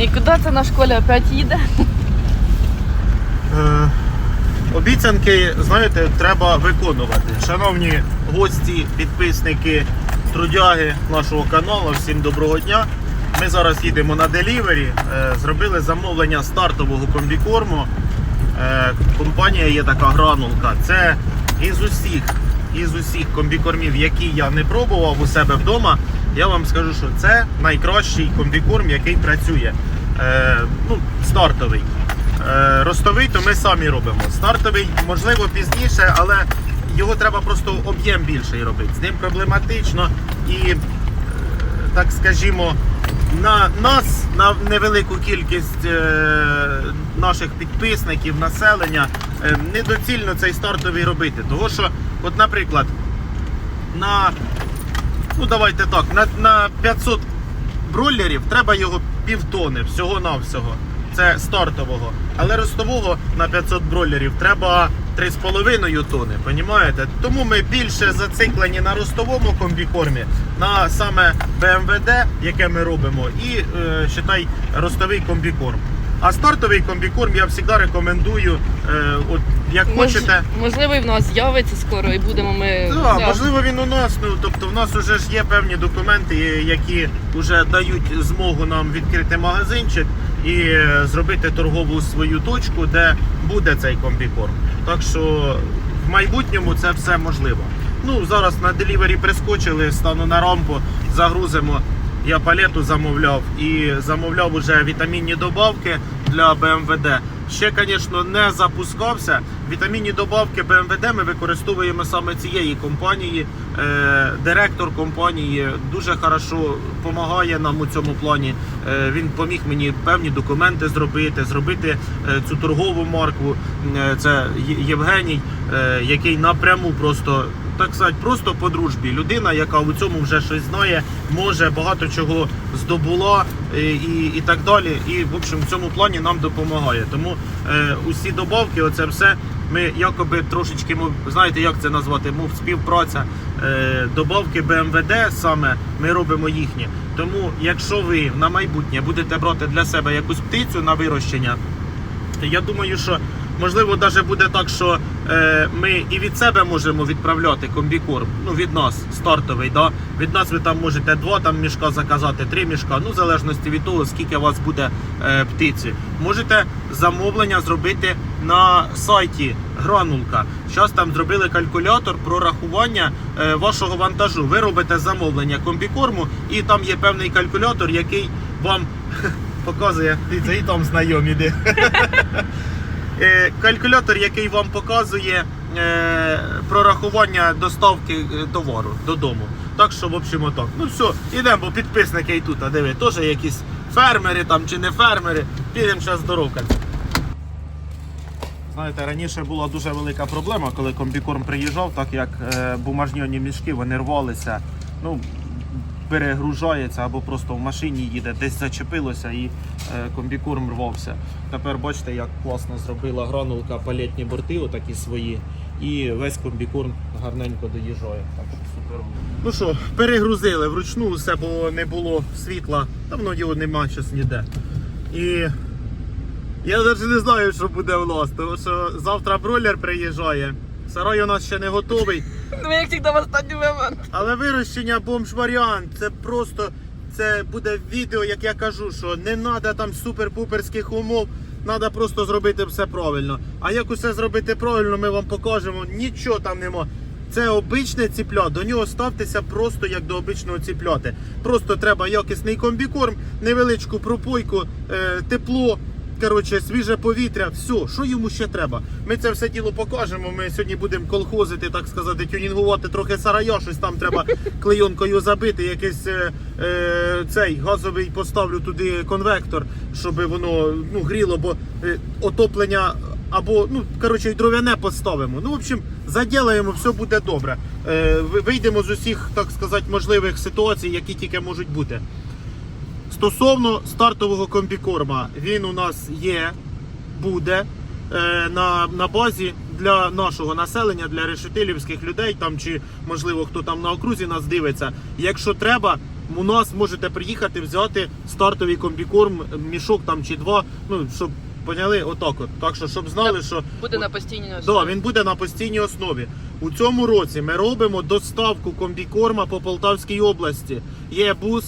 І куди це наш Коля опять їде? Е, Обіцянки, знаєте, треба виконувати. Шановні гості, підписники, трудяги нашого каналу, всім доброго дня. Ми зараз їдемо на делівері. Е, Зробили замовлення стартового комбікорму. Е, Компанія є така гранулка. Це із усіх, із усіх комбікормів, які я не пробував у себе вдома. Я вам скажу, що це найкращий комбікорм, який працює. Е, ну, стартовий. Е, Ростовий, то ми самі робимо. Стартовий, можливо, пізніше, але його треба просто об'єм більший робити. З ним проблематично і, е, так скажімо, на нас, на невелику кількість е, наших підписників, населення, е, недоцільно цей стартовий робити. Того що, от, наприклад, на ну давайте так, на, на 500 бройлерів треба його півтони всього-навсього. Це стартового. Але ростового на 500 бройлерів треба 3,5 тони, понімаєте? Тому ми більше зациклені на ростовому комбікормі, на саме БМВД, яке ми робимо, і е, считай, ростовий комбікорм. А стартовий комбікорм я завжди рекомендую, е, от як хочете. Можливо, і в нас з'явиться скоро і будемо ми. Да, можливо, він у нас. Ну тобто, в нас вже ж є певні документи, які вже дають змогу нам відкрити магазинчик і е, зробити торгову свою точку, де буде цей комбікорм. Так що в майбутньому це все можливо. Ну зараз на делівері прискочили, стану на рампу, загрузимо. Я палету замовляв і замовляв уже вітамінні добавки для БМВД. Ще, звісно, не запускався. Вітамінні добавки БМВД ми використовуємо саме цієї компанії. Е, директор компанії дуже хорошо допомагає нам у цьому плані. Е, він поміг мені певні документи зробити, зробити е, цю торгову марку. Це Євгеній, який напряму просто так сказати, просто по дружбі. Людина, яка у цьому вже щось знає, може багато чого здобула е, і, і так далі. І в общем в цьому плані нам допомагає. Тому е, усі добавки, оце все. Ми якоби трошечки, знаєте, як це назвати, мов співпраця. Е, добавки БМВД саме ми робимо їхні. Тому, якщо ви на майбутнє будете брати для себе якусь птицю на вирощення, я думаю, що можливо навіть буде так, що е, ми і від себе можемо відправляти комбікорм. Ну від нас стартовий. Да? Від нас ви там можете два там мішка заказати, три мішка. Ну в залежності від того, скільки у вас буде е, птиці. Можете замовлення зробити на сайті Гранулка. Зараз там зробили калькулятор про рахування е, вашого вантажу. Ви робите замовлення комбікорму, і там є певний калькулятор, який вам показує. І там знайомі Калькулятор, який вам показує е, прорахування доставки е, товару додому. Так що, в общем, отак. Ну все, ідемо, бо підписники і тут, а диви, теж якісь фермери там чи не фермери. Підемо зараз здоровка. Знаєте, раніше була дуже велика проблема, коли комбікорм приїжджав, так як е, бумажні мішки вони рвалися, ну, перегружається або просто в машині їде, десь зачепилося і е, комбікорм рвався. Тепер бачите, як класно зробила гранулка палетні борти, отакі свої, і весь комбікорм гарненько доїжджає. Так що супер. Ну що, перегрузили вручну, все, бо не було світла, давно його немає щось ніде. І я навіть не знаю, що буде в нас, тому що завтра бройлер приїжджає. Сарай у нас ще не готовий. Ми як завжди в останній момент. Але вирощення бомж варіант це просто це буде відео, як я кажу, що не треба там супер-пуперських умов, треба просто зробити все правильно. А як усе зробити правильно, ми вам покажемо. Нічого там нема. Це обичне ціпля, до нього ставтеся просто як до обичного ціпляти. Просто треба якісний комбікорм, невеличку пропойку, е, тепло. Коротше, свіже повітря, все, що йому ще треба. Ми це все діло покажемо. Ми сьогодні будемо колхозити, так сказати, тюнінгувати трохи сарая, щось там треба клейонкою забити, якийсь е, е, цей газовий поставлю туди конвектор, щоб воно ну, гріло, бо е, отоплення або ну коротше, дров'яне поставимо. Ну, в общем, заділаємо, все буде добре. Е, вийдемо з усіх, так сказати, можливих ситуацій, які тільки можуть бути. Стосовно стартового комбікорма, він у нас є, буде е, на, на базі для нашого населення, для решетилівських людей, там чи можливо хто там на окрузі нас дивиться. Якщо треба, у нас можете приїхати взяти стартовий комбікорм, мішок там чи два. Ну щоб поняли, отак от. Так що щоб знали, що Буде на постійній Да, основі. він буде на постійній основі. У цьому році ми робимо доставку комбікорма по Полтавській області. Є бус,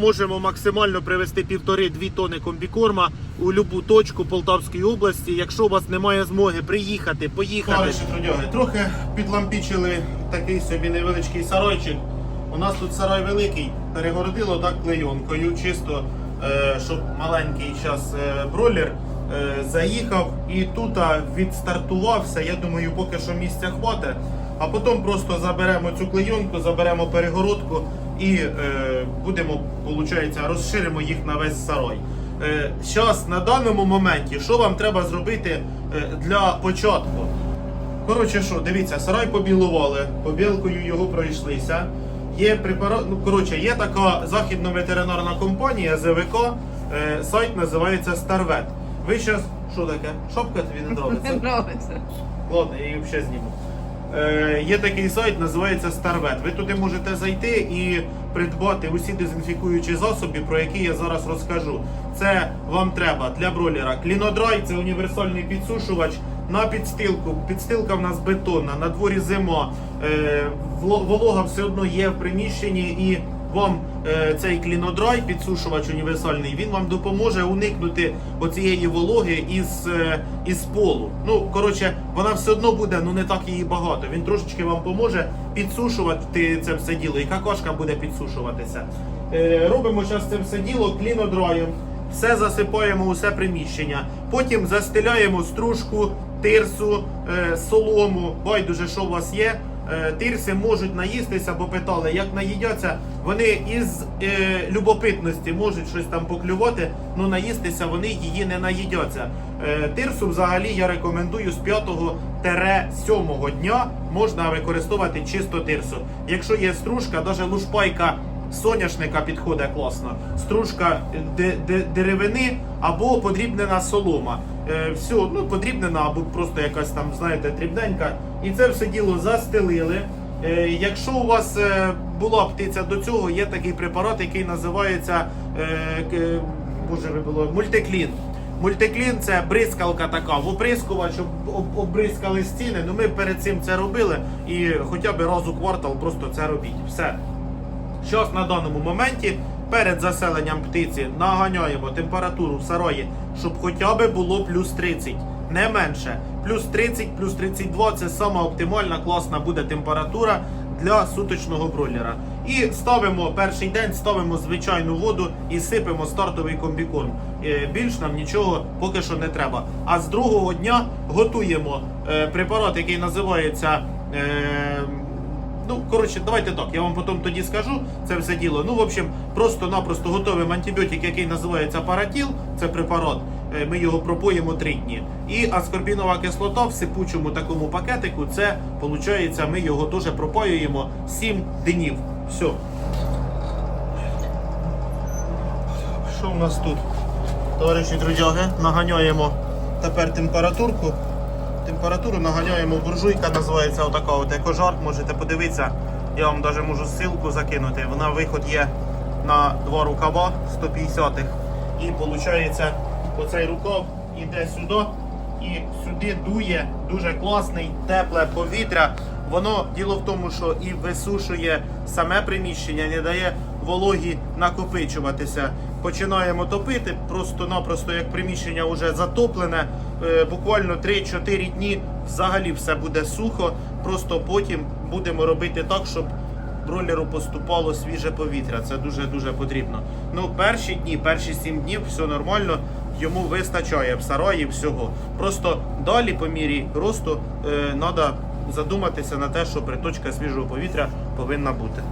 можемо максимально привезти півтори-дві тони комбікорма у будь-яку точку Полтавської області. Якщо у вас немає змоги приїхати, поїхати. Трохи підлампічили такий собі невеличкий сарайчик. У нас тут сарай великий, перегородило так клейонкою, чисто, е, щоб маленький час е, бролер е, заїхав і тут відстартувався. Я думаю, поки що місця хватить. А потім просто заберемо цю клейонку, заберемо перегородку і е, будемо, виходить, розширимо їх на весь сарай. Зараз на даному моменті, що вам треба зробити е, для початку? Коротше, що, дивіться, сарай побілували, побілкою його пройшлися. Є препарат, ну коротше, є така західно-ветеринарна компанія ЗВК, е, сайт називається Старвет. Ви зараз, що таке? Шапка тобі не Не подобається? Ладно, я її взагалі зніму. Е, є такий сайт, називається Starvet. Ви туди можете зайти і придбати усі дезінфікуючі засоби, про які я зараз розкажу. Це вам треба для бролера. Клінодрай це універсальний підсушувач на підстилку. Підстилка в нас бетонна, на дворі зима. Е, волога все одно є в приміщенні і вам е, цей клінодрай, підсушувач універсальний, він вам допоможе уникнути оцієї вологи із, е, із полу. Ну, коротше, вона все одно буде, ну не так її багато. Він трошечки вам поможе підсушувати це все діло, і какашка буде підсушуватися. Е, робимо зараз це все діло клінодраєм. Все засипаємо усе приміщення. Потім застеляємо стружку, тирсу, е, солому. Байдуже, що у вас є. Е, Тирси можуть наїстися, бо питали, як наїдяться. Вони із е, любопитності можуть щось там поклювати, але наїстися вони її не наїдяться. Е, тирсу взагалі я рекомендую з 5-7 дня можна використовувати чисто тирсу. Якщо є стружка, навіть лушпайка соняшника підходить класно. Стружка де- де- деревини або подрібнена солома. Е, все, ну подрібнена або просто якась там, знаєте, дрібненька. І це все діло застелили. Е, якщо у вас е, була птиця до цього, є такий препарат, який називається боже було, мультиклін. Мультиклін це бризкалка така, в оприскувач об, об, обрискали стіни. Ну ми перед цим це робили і хоча б раз у квартал просто це робіть. Все. Зараз на даному моменті перед заселенням птиці наганяємо температуру в сараї, щоб хоча б було плюс 30, не менше. Плюс 30, плюс 32 це сама оптимальна класна буде температура для суточного бройлера. І ставимо перший день, ставимо звичайну воду і сипемо стартовий комбікорм. Е, Більш нам нічого поки що не треба. А з другого дня готуємо е, препарат, який називається. Ну, коротше, давайте так, я вам потім тоді скажу це все діло. Ну, в общем, просто-напросто готовим антибіотик, який називається паратіл, це препарат. Е, Ми його пропоїмо 3 дні. І аскорбінова кислота в сипучому такому пакетику, це, виходить, ми його теж пропоюємо 7 днів. Все. Що в нас тут? Товариші друзяги, наганяємо тепер температурку. Температуру наганяємо буржуйка, називається отака от екожар. Можете подивитися. Я вам навіть можу ссылку закинути. Вона виход є на два рукава 150-х. І виходить, оцей рукав іде сюди і сюди дує дуже класний тепле повітря. Воно діло в тому, що і висушує саме приміщення, не дає вологі накопичуватися. Починаємо топити просто-напросто, як приміщення вже затоплене. Е, Буквально 3-4 дні взагалі все буде сухо. Просто потім будемо робити так, щоб бройлеру поступало свіже повітря. Це дуже дуже потрібно. Ну, перші дні, перші 7 днів все нормально. Йому вистачає сараї всього. Просто далі, по мірі росту, треба задуматися на те, що приточка свіжого повітря повинна бути.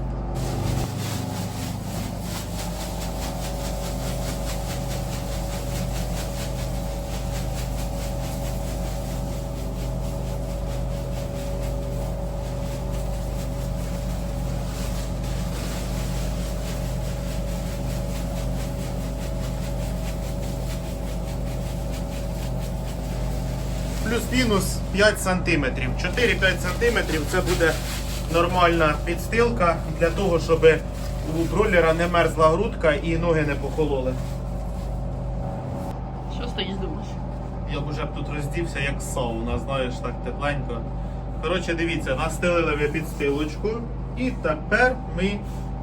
Плюс-мінус 5 см. 4-5 см це буде нормальна підстилка для того, щоб у бролера не мерзла грудка і ноги не похололи. Що стоїш, думаєш? Я б уже б тут роздівся, як сауна, знаєш, так тепленько. Коротше, дивіться, настелили ви підстилочку, і тепер ми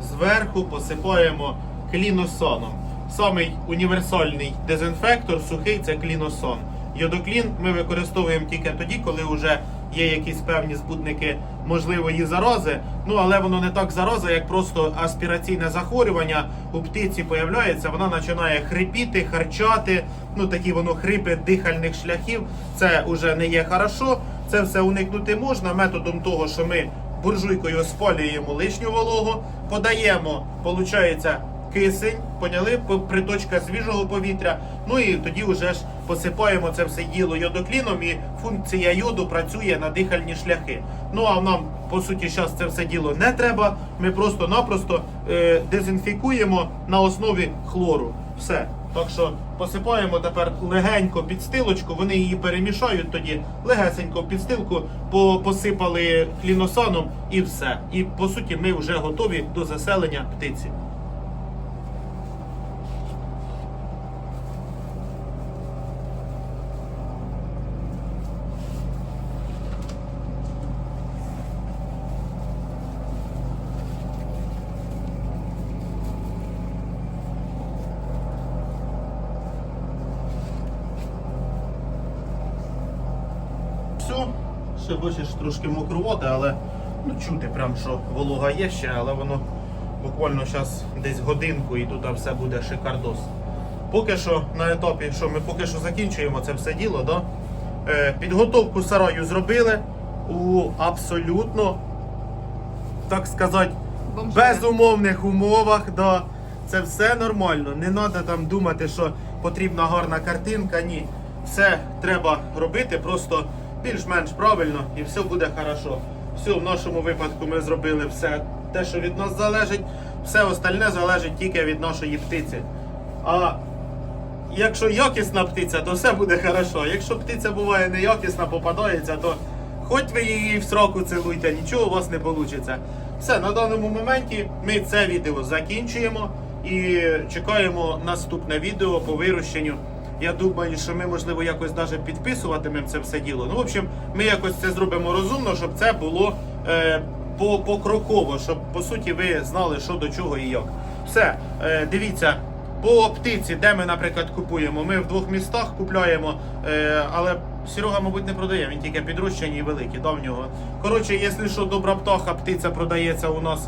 зверху посипаємо кліносоном. Самий універсальний дезінфектор сухий це кліносон. Йодоклін ми використовуємо тільки тоді, коли вже є якісь певні збудники можливої зарази. Ну але воно не так зараза, як просто аспіраційне захворювання. У птиці появляється, вона починає хрипіти, харчати. Ну такі воно хрипи дихальних шляхів. Це вже не є хорошо. Це все уникнути можна методом того, що ми буржуйкою спалюємо лишню вологу, подаємо, виходить, кисень, поняли, приточка свіжого повітря. Ну і тоді вже ж посипаємо це все діло йодокліном, і функція йоду працює на дихальні шляхи. Ну а нам по суті зараз це все діло не треба. Ми просто-напросто е, дезінфікуємо на основі хлору. Все. Так що посипаємо тепер легенько підстилочку, вони її перемішають тоді, легесенько підстилку посипали кліносаном і все. І по суті ми вже готові до заселення птиці. Все, ще бачиш трошки мокрувати, але ну, чути прям, що волога є ще, але воно буквально зараз десь годинку і тут все буде шикардос. Поки що на етапі, що ми поки що закінчуємо це все діло, да? е, підготовку сараю зробили у абсолютно, так сказати, Бомжове. безумовних умовах. Да. Це все нормально. Не треба там думати, що потрібна гарна картинка. Ні. Все треба робити просто більш-менш правильно і все буде хорошо. Все, в нашому випадку ми зробили все те, що від нас залежить. Все остальне залежить тільки від нашої птиці. А якщо якісна птиця, то все буде хорошо. Якщо птиця буває неякісна, попадається, то хоч ви її в сроку цілуйте, нічого у вас не вийде. Все, на даному моменті ми це відео закінчуємо і чекаємо наступне відео по вирощенню. Я думаю, що ми, можливо, якось навіть підписуватимемо це все діло. Ну, в общем, ми якось це зробимо розумно, щоб це було е, по- покроково, щоб по суті ви знали, що до чого і як. Все, е, дивіться, по птиці, де ми, наприклад, купуємо. Ми в двох містах купляємо, е, але Серега, мабуть, не продає, він тільки підрощені і великі, да. Коротше, якщо що, добра птаха, птиця продається у нас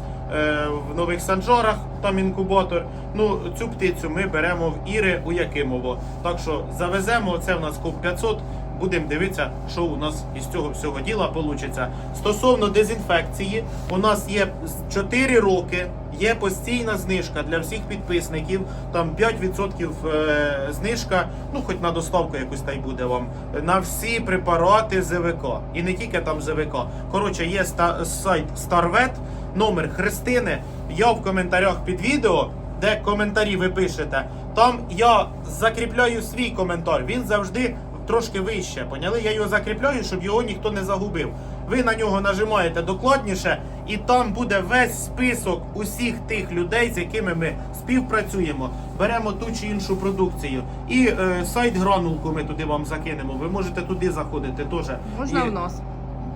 в нових санжарах, там інкубатор. Ну, цю птицю ми беремо в Іри у Якимово. Так що завеземо, це в нас КОП 500. Будемо дивитися, що у нас із цього всього діла вийде. Стосовно дезінфекції, у нас є 4 роки. Є постійна знижка для всіх підписників. Там 5% е, знижка, ну хоч на доставку якусь та й буде вам на всі препарати ЗВК. І не тільки там ЗВК. Коротше, є сайт StarVet, номер Христини. Я в коментарях під відео, де коментарі ви пишете. Там я закріпляю свій коментар. Він завжди трошки вище. Поняли? Я його закріпляю, щоб його ніхто не загубив. Ви на нього нажимаєте докладніше, і там буде весь список усіх тих людей, з якими ми співпрацюємо. Беремо ту чи іншу продукцію. І е, сайт гранулку ми туди вам закинемо. Ви можете туди заходити теж. Можна І- в нас.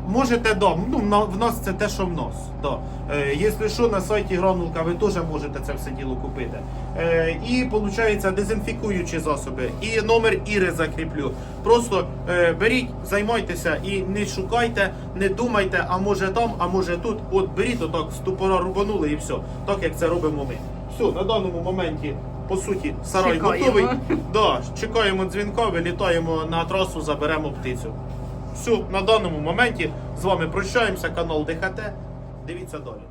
Можете, да. Ну, в нас це те, що в нас. Да. Е, якщо що, на сайті Гранулка ви теж можете це все діло купити. Е, і виходить дезінфікуючі засоби. І номер Іри закріплю. Просто е, беріть, займайтеся і не шукайте, не думайте, а може там, а може тут. От беріть, отак з тупора рубанули і все. Так як це робимо ми. Все, на даному моменті. По суті, сарай Чекаємо. готовий. Да, чекаємо дзвінка, вилітаємо на трасу, заберемо птицю. Все, на даному моменті з вами прощаємося. Канал ДХТ. Дивіться далі.